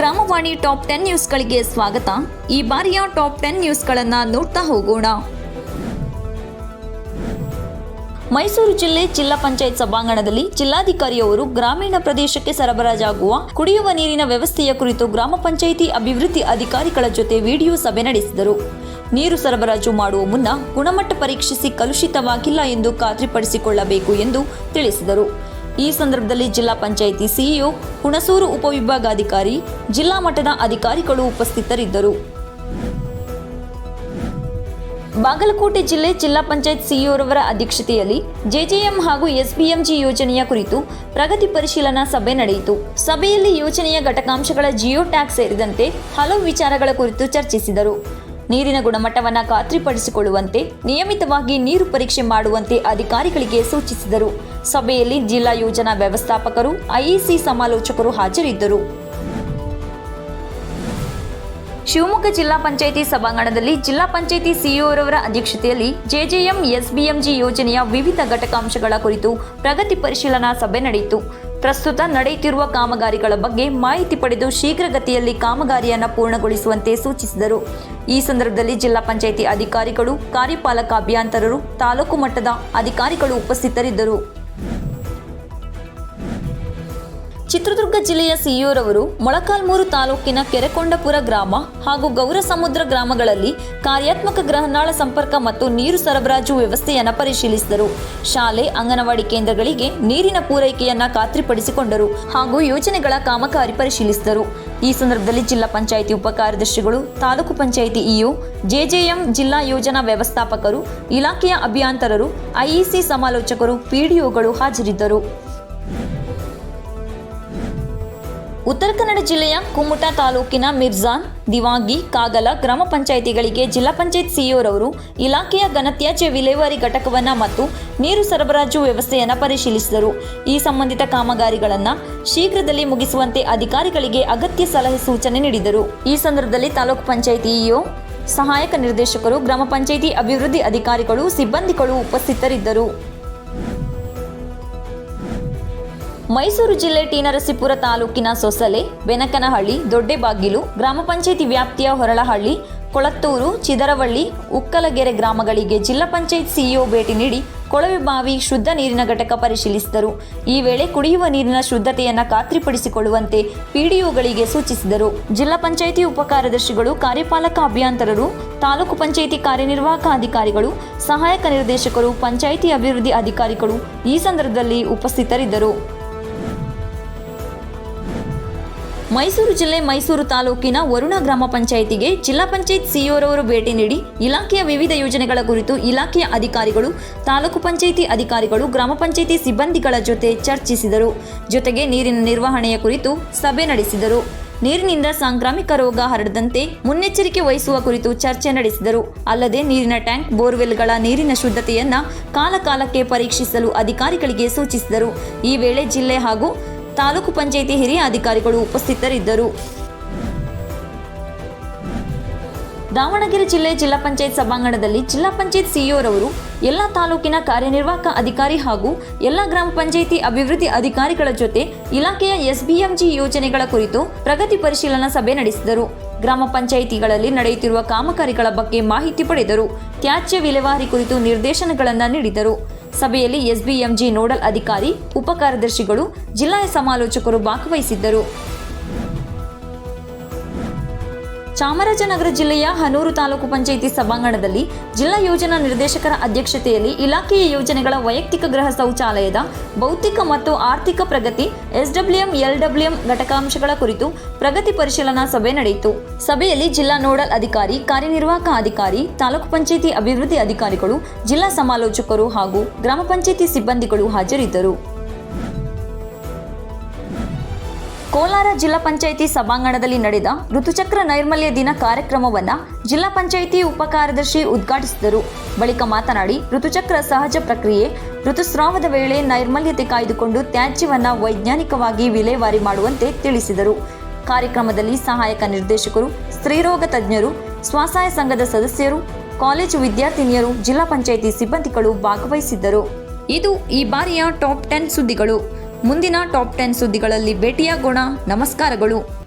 ಗ್ರಾಮವಾಣಿ top ten ನ್ಯೂಸ್ಗಳಿಗೆ ಸ್ವಾಗತ. ಈ ಬಾರಿಯ ಟಾಪ್ ಟೆನ್ ನ್ಯೂಸ್ಗಳನ್ನು ನೋಡ್ತಾ ಹೋಗೋಣ. ಮೈಸೂರು ಜಿಲ್ಲೆ ಜಿಲ್ಲಾ ಪಂಚಾಯತ್ ಸಭಾಂಗಣದಲ್ಲಿ ಜಿಲ್ಲಾಧಿಕಾರಿಯವರು ಗ್ರಾಮೀಣ ಪ್ರದೇಶಕ್ಕೆ ಸರಬರಾಜಾಗುವ ಕುಡಿಯುವ ನೀರಿನ ವ್ಯವಸ್ಥೆಯ ಕುರಿತು ಗ್ರಾಮ ಪಂಚಾಯಿತಿ ಅಭಿವೃದ್ಧಿ ಅಧಿಕಾರಿಗಳ ಜೊತೆ ವಿಡಿಯೋ ಸಭೆ ನಡೆಸಿದರು. ನೀರು ಸರಬರಾಜು ಮಾಡುವ ಮುನ್ನ ಗುಣಮಟ್ಟ ಪರೀಕ್ಷಿಸಿ ಕಲುಷಿತವಾಗಿಲ್ಲ ಎಂದು ಖಾತ್ರಿಪಡಿಸಿಕೊಳ್ಳಬೇಕು ಎಂದು ತಿಳಿಸಿದರು. ಈ ಸಂದರ್ಭದಲ್ಲಿ ಜಿಲ್ಲಾ ಪಂಚಾಯಿತಿ ಸಿಇಒ ಹುಣಸೂರು ಉಪವಿಭಾಗಾಧಿಕಾರಿ, ಜಿಲ್ಲಾ ಮಟ್ಟದ ಅಧಿಕಾರಿಗಳು ಉಪಸ್ಥಿತರಿದ್ದರು. ಬಾಗಲಕೋಟೆ ಜಿಲ್ಲೆ ಜಿಲ್ಲಾ ಪಂಚಾಯತ್ ಸಿಇಒರವರ ಅಧ್ಯಕ್ಷತೆಯಲ್ಲಿ ಜೆಜೆಎಂ ಹಾಗೂ ಎಸ್ಬಿಎಂಜಿ ಯೋಜನೆಯ ಕುರಿತು ಪ್ರಗತಿ ಪರಿಶೀಲನಾ ಸಭೆ ನಡೆಯಿತು. ಸಭೆಯಲ್ಲಿ ಯೋಜನೆಯ ಘಟಕಾಂಶಗಳ ಜಿಯೋ ಟ್ಯಾಕ್ಸ್ ಸೇರಿದಂತೆ ಹಲವು ವಿಚಾರಗಳ ಕುರಿತು ಚರ್ಚಿಸಿದರು. ನೀರಿನ ಗುಣಮಟ್ಟವನ್ನು ಖಾತ್ರಿಪಡಿಸಿಕೊಳ್ಳುವಂತೆ, ನಿಯಮಿತವಾಗಿ ನೀರು ಪರೀಕ್ಷೆ ಮಾಡುವಂತೆ ಅಧಿಕಾರಿಗಳಿಗೆ ಸೂಚಿಸಿದರು. ಸಭೆಯಲ್ಲಿ ಜಿಲ್ಲಾ ಯೋಜನಾ ವ್ಯವಸ್ಥಾಪಕರು, ಐಇಸಿ ಸಮಾಲೋಚಕರು ಹಾಜರಿದ್ದರು. ಶಿವಮೊಗ್ಗ ಜಿಲ್ಲಾ ಪಂಚಾಯಿತಿ ಸಭಾಂಗಣದಲ್ಲಿ ಜಿಲ್ಲಾ ಪಂಚಾಯಿತಿ ಸಿಇಒರವರ ಅಧ್ಯಕ್ಷತೆಯಲ್ಲಿ ಜೆಜೆಎಂ ಎಸ್ಬಿಎಂಜಿ ಯೋಜನೆಯ ವಿವಿಧ ಘಟಕಾಂಶಗಳ ಕುರಿತು ಪ್ರಗತಿ ಪರಿಶೀಲನಾ ಸಭೆ ನಡೆಯಿತು. ಪ್ರಸ್ತುತ ನಡೆಯುತ್ತಿರುವ ಕಾಮಗಾರಿಗಳ ಬಗ್ಗೆ ಮಾಹಿತಿ ಪಡೆದು ಶೀಘ್ರಗತಿಯಲ್ಲಿ ಕಾಮಗಾರಿಯನ್ನು ಪೂರ್ಣಗೊಳಿಸುವಂತೆ ಸೂಚಿಸಿದರು. ಈ ಸಂದರ್ಭದಲ್ಲಿ ಜಿಲ್ಲಾ ಪಂಚಾಯಿತಿ ಅಧಿಕಾರಿಗಳು, ಕಾರ್ಯಪಾಲಕ ಅಭಿಯಂತರರು, ತಾಲೂಕು ಮಟ್ಟದ ಅಧಿಕಾರಿಗಳು ಉಪಸ್ಥಿತರಿದ್ದರು. ಚಿತ್ರದುರ್ಗ ಜಿಲ್ಲೆಯ ಸಿಇಒರವರು ಮೊಳಕಾಲ್ಮೂರು ತಾಲೂಕಿನ ಕೆರೆಕೊಂಡಪುರ ಗ್ರಾಮ ಹಾಗೂ ಗೌರಸಮುದ್ರ ಗ್ರಾಮಗಳಲ್ಲಿ ಕಾರ್ಯಾತ್ಮಕ ಗ್ರಹನಾಳ ಸಂಪರ್ಕ ಮತ್ತು ನೀರು ಸರಬರಾಜು ವ್ಯವಸ್ಥೆಯನ್ನು ಪರಿಶೀಲಿಸಿದರು. ಶಾಲೆ, ಅಂಗನವಾಡಿ ಕೇಂದ್ರಗಳಿಗೆ ನೀರಿನ ಪೂರೈಕೆಯನ್ನು ಖಾತ್ರಿಪಡಿಸಿಕೊಂಡರು ಹಾಗೂ ಯೋಜನೆಗಳ ಕಾಮಗಾರಿ ಪರಿಶೀಲಿಸಿದರು. ಈ ಸಂದರ್ಭದಲ್ಲಿ ಜಿಲ್ಲಾ ಪಂಚಾಯಿತಿ ಉಪ ಕಾರ್ಯದರ್ಶಿಗಳು ತಾಲೂಕು ಪಂಚಾಯಿತಿ ಇಒ, ಜೆಜೆಎಂ ಜಿಲ್ಲಾ ಯೋಜನಾ ವ್ಯವಸ್ಥಾಪಕರು, ಇಲಾಖೆಯ ಅಭಿಯಂತರರು, ಐಇಸಿ ಸಮಾಲೋಚಕರು, ಪಿಡಿಒಗಳು ಹಾಜರಿದ್ದರು. ಉತ್ತರ ಕನ್ನಡ ಜಿಲ್ಲೆಯ ಕುಮುಟಾ ತಾಲೂಕಿನ ಮಿರ್ಜಾನ್, ದಿವಾಂಗಿ, ಕಾಗಲ ಗ್ರಾಮ ಪಂಚಾಯಿತಿಗಳಿಗೆ ಜಿಲ್ಲಾ ಪಂಚಾಯತ್ ಸಿಇಒರವರು ಇಲಾಖೆಯ ಘನತ್ಯಾಜ್ಯ ವಿಲೇವಾರಿ ಘಟಕವನ್ನು ಮತ್ತು ನೀರು ಸರಬರಾಜು ವ್ಯವಸ್ಥೆಯನ್ನು ಪರಿಶೀಲಿಸಿದರು. ಈ ಸಂಬಂಧಿತ ಕಾಮಗಾರಿಗಳನ್ನು ಶೀಘ್ರದಲ್ಲಿ ಮುಗಿಸುವಂತೆ ಅಧಿಕಾರಿಗಳಿಗೆ ಅಗತ್ಯ ಸಲಹೆ ಸೂಚನೆ ನೀಡಿದರು. ಈ ಸಂದರ್ಭದಲ್ಲಿ ತಾಲೂಕು ಪಂಚಾಯಿತಿ ಇಒ, ಸಹಾಯಕ ನಿರ್ದೇಶಕರು, ಗ್ರಾಮ ಪಂಚಾಯಿತಿ ಅಭಿವೃದ್ಧಿ ಅಧಿಕಾರಿಗಳು, ಸಿಬ್ಬಂದಿಗಳು ಉಪಸ್ಥಿತರಿದ್ದರು. ಮೈಸೂರು ಜಿಲ್ಲೆ ಟಿ ನರಸೀಪುರ ತಾಲೂಕಿನ ಸೊಸಲೆ, ಬೆನಕನಹಳ್ಳಿ, ದೊಡ್ಡೆಬಾಗಿಲು, ಗ್ರಾಮ ಪಂಚಾಯಿತಿ ವ್ಯಾಪ್ತಿಯ ಹೊರಳಹಳ್ಳಿ, ಕೊಳತ್ತೂರು, ಚಿದರವಳ್ಳಿ, ಉಕ್ಕಲಗೆರೆ ಗ್ರಾಮಗಳಿಗೆ ಜಿಲ್ಲಾ ಪಂಚಾಯತ್ ಸಿಇಒ ಭೇಟಿ ನೀಡಿ ಕೊಳವೆ ಬಾವಿ ಶುದ್ಧ ನೀರಿನ ಘಟಕ ಪರಿಶೀಲಿಸಿದರು. ಈ ವೇಳೆ ಕುಡಿಯುವ ನೀರಿನ ಶುದ್ಧತೆಯನ್ನು ಖಾತ್ರಿಪಡಿಸಿಕೊಳ್ಳುವಂತೆ ಪಿಡಿಒಗಳಿಗೆ ಸೂಚಿಸಿದರು. ಜಿಲ್ಲಾ ಪಂಚಾಯಿತಿ ಉಪ ಕಾರ್ಯದರ್ಶಿಗಳು, ಕಾರ್ಯಪಾಲಕ ಅಭಿಯಂತರರು, ತಾಲೂಕು ಪಂಚಾಯಿತಿ ಕಾರ್ಯನಿರ್ವಾಹಕ ಅಧಿಕಾರಿಗಳು, ಸಹಾಯಕ ನಿರ್ದೇಶಕರು, ಪಂಚಾಯಿತಿ ಅಭಿವೃದ್ಧಿ ಅಧಿಕಾರಿಗಳು ಈ ಸಂದರ್ಭದಲ್ಲಿ ಉಪಸ್ಥಿತರಿದ್ದರು. ಮೈಸೂರು ಜಿಲ್ಲೆ ಮೈಸೂರು ತಾಲೂಕಿನ ವರುಣ ಗ್ರಾಮ ಪಂಚಾಯಿತಿಗೆ ಜಿಲ್ಲಾ ಪಂಚಾಯತ್ ಸಿಇಒರವರು ಭೇಟಿ ನೀಡಿ ಇಲಾಖೆಯ ವಿವಿಧ ಯೋಜನೆಗಳ ಕುರಿತು ಇಲಾಖೆಯ ಅಧಿಕಾರಿಗಳು, ತಾಲೂಕು ಪಂಚಾಯಿತಿ ಅಧಿಕಾರಿಗಳು, ಗ್ರಾಮ ಪಂಚಾಯಿತಿ ಸಿಬ್ಬಂದಿಗಳ ಜೊತೆ ಚರ್ಚಿಸಿದರು. ಜೊತೆಗೆ ನೀರಿನ ನಿರ್ವಹಣೆಯ ಕುರಿತು ಸಭೆ ನಡೆಸಿದರು. ನೀರಿನಿಂದ ಸಾಂಕ್ರಾಮಿಕ ರೋಗ ಹರಡದಂತೆ ಮುನ್ನೆಚ್ಚರಿಕೆ ವಹಿಸುವ ಕುರಿತು ಚರ್ಚೆ ನಡೆಸಿದರು. ಅಲ್ಲದೆ ನೀರಿನ ಟ್ಯಾಂಕ್, ಬೋರ್ವೆಲ್ಗಳ ನೀರಿನ ಶುದ್ಧತೆಯನ್ನು ಕಾಲಕಾಲಕ್ಕೆ ಪರೀಕ್ಷಿಸಲು ಅಧಿಕಾರಿಗಳಿಗೆ ಸೂಚಿಸಿದರು. ಈ ವೇಳೆ ಜಿಲ್ಲೆ ಹಾಗೂ ತಾಲೂಕು ಪಂಚಾಯಿತಿ ಹಿರಿಯ ಅಧಿಕಾರಿಗಳು ಉಪಸ್ಥಿತರಿದ್ದರು. ದಾವಣಗೆರೆ ಜಿಲ್ಲೆ ಜಿಲ್ಲಾ ಪಂಚಾಯತ್ ಸಭಾಂಗಣದಲ್ಲಿ ಜಿಲ್ಲಾ ಪಂಚಾಯತ್ ಸಿಇಒರವರು ಎಲ್ಲ ತಾಲೂಕಿನ ಕಾರ್ಯನಿರ್ವಾಹಕ ಅಧಿಕಾರಿ ಹಾಗೂ ಎಲ್ಲ ಗ್ರಾಮ ಪಂಚಾಯಿತಿ ಅಭಿವೃದ್ಧಿ ಅಧಿಕಾರಿಗಳ ಜೊತೆ ಇಲಾಖೆಯ ಎಸ್ಬಿಎಂಜಿ ಯೋಜನೆಗಳ ಕುರಿತು ಪ್ರಗತಿ ಪರಿಶೀಲನಾ ಸಭೆ ನಡೆಸಿದರು. ಗ್ರಾಮ ಪಂಚಾಯಿತಿಗಳಲ್ಲಿ ನಡೆಯುತ್ತಿರುವ ಕಾಮಗಾರಿಗಳ ಬಗ್ಗೆ ಮಾಹಿತಿ ಪಡೆದರು. ತ್ಯಾಜ್ಯ ವಿಲೇವಾರಿ ಕುರಿತು ನಿರ್ದೇಶನಗಳನ್ನು ನೀಡಿದರು. ಸಭೆಯಲ್ಲಿ ಎಸ್ಬಿಎಂಜಿ ನೋಡಲ್ ಅಧಿಕಾರಿ ಉಪ ಕಾರ್ಯದರ್ಶಿಗಳು ಜಿಲ್ಲಾ ಸಮಾಲೋಚಕರು ಭಾಗವಹಿಸಿದ್ದರು. ಚಾಮರಾಜನಗರ ಜಿಲ್ಲೆಯ ಹನೂರು ತಾಲೂಕು ಪಂಚಾಯಿತಿ ಸಭಾಂಗಣದಲ್ಲಿ ಜಿಲ್ಲಾ ಯೋಜನಾ ನಿರ್ದೇಶಕರ ಅಧ್ಯಕ್ಷತೆಯಲ್ಲಿ ಇಲಾಖೆಯ ಯೋಜನೆಗಳ ವೈಯಕ್ತಿಕ ಗೃಹ ಶೌಚಾಲಯದ ಭೌತಿಕ ಮತ್ತು ಆರ್ಥಿಕ ಪ್ರಗತಿ, ಎಸ್ಡಬ್ಲ್ಯೂಎಂ, ಎಲ್ಡಬ್ಲ್ಯೂಎಂ ಘಟಕಾಂಶಗಳ ಕುರಿತು ಪ್ರಗತಿ ಪರಿಶೀಲನಾ ಸಭೆ ನಡೆಯಿತು. ಸಭೆಯಲ್ಲಿ ಜಿಲ್ಲಾ ನೋಡಲ್ ಅಧಿಕಾರಿ, ಕಾರ್ಯನಿರ್ವಾಹಕ ಅಧಿಕಾರಿ, ತಾಲೂಕು ಪಂಚಾಯಿತಿ ಅಭಿವೃದ್ಧಿ ಅಧಿಕಾರಿಗಳು, ಜಿಲ್ಲಾ ಸಮಾಲೋಚಕರು ಹಾಗೂ ಗ್ರಾಮ ಪಂಚಾಯಿತಿ ಸಿಬ್ಬಂದಿಗಳು ಹಾಜರಿದ್ದರು. ಕೋಲಾರ ಜಿಲ್ಲಾ ಪಂಚಾಯಿತಿ ಸಭಾಂಗಣದಲ್ಲಿ ನಡೆದ ಋತುಚಕ್ರ ನೈರ್ಮಲ್ಯ ದಿನ ಕಾರ್ಯಕ್ರಮವನ್ನು ಜಿಲ್ಲಾ ಪಂಚಾಯಿತಿ ಉಪ ಕಾರ್ಯದರ್ಶಿ ಉದ್ಘಾಟಿಸಿದರು. ಬಳಿಕ ಮಾತನಾಡಿ, ಋತುಚಕ್ರ ಸಹಜ ಪ್ರಕ್ರಿಯೆ, ಋತುಸ್ರಾವದ ವೇಳೆ ನೈರ್ಮಲ್ಯತೆ ಕಾಯ್ದುಕೊಂಡು ತ್ಯಾಜ್ಯವನ್ನು ವೈಜ್ಞಾನಿಕವಾಗಿ ವಿಲೇವಾರಿ ಮಾಡುವಂತೆ ತಿಳಿಸಿದರು. ಕಾರ್ಯಕ್ರಮದಲ್ಲಿ ಸಹಾಯಕ ನಿರ್ದೇಶಕರು, ಸ್ತ್ರೀರೋಗ ತಜ್ಞರು, ಸ್ವಸಹಾಯ ಸಂಘದ ಸದಸ್ಯರು, ಕಾಲೇಜು ವಿದ್ಯಾರ್ಥಿನಿಯರು, ಜಿಲ್ಲಾ ಪಂಚಾಯಿತಿ ಸಿಬ್ಬಂದಿಗಳು ಭಾಗವಹಿಸಿದ್ದರು. ಇದು ಈ ಬಾರಿಯ ಟಾಪ್ ಟೆನ್ ಸುದ್ದಿಗಳು. ಮುಂದಿನ ಟಾಪ್ ಟೆನ್ ಸುದ್ದಿಗಳಲ್ಲಿ ಭೇಟಿಯಾಗೋಣ. ನಮಸ್ಕಾರಗಳು.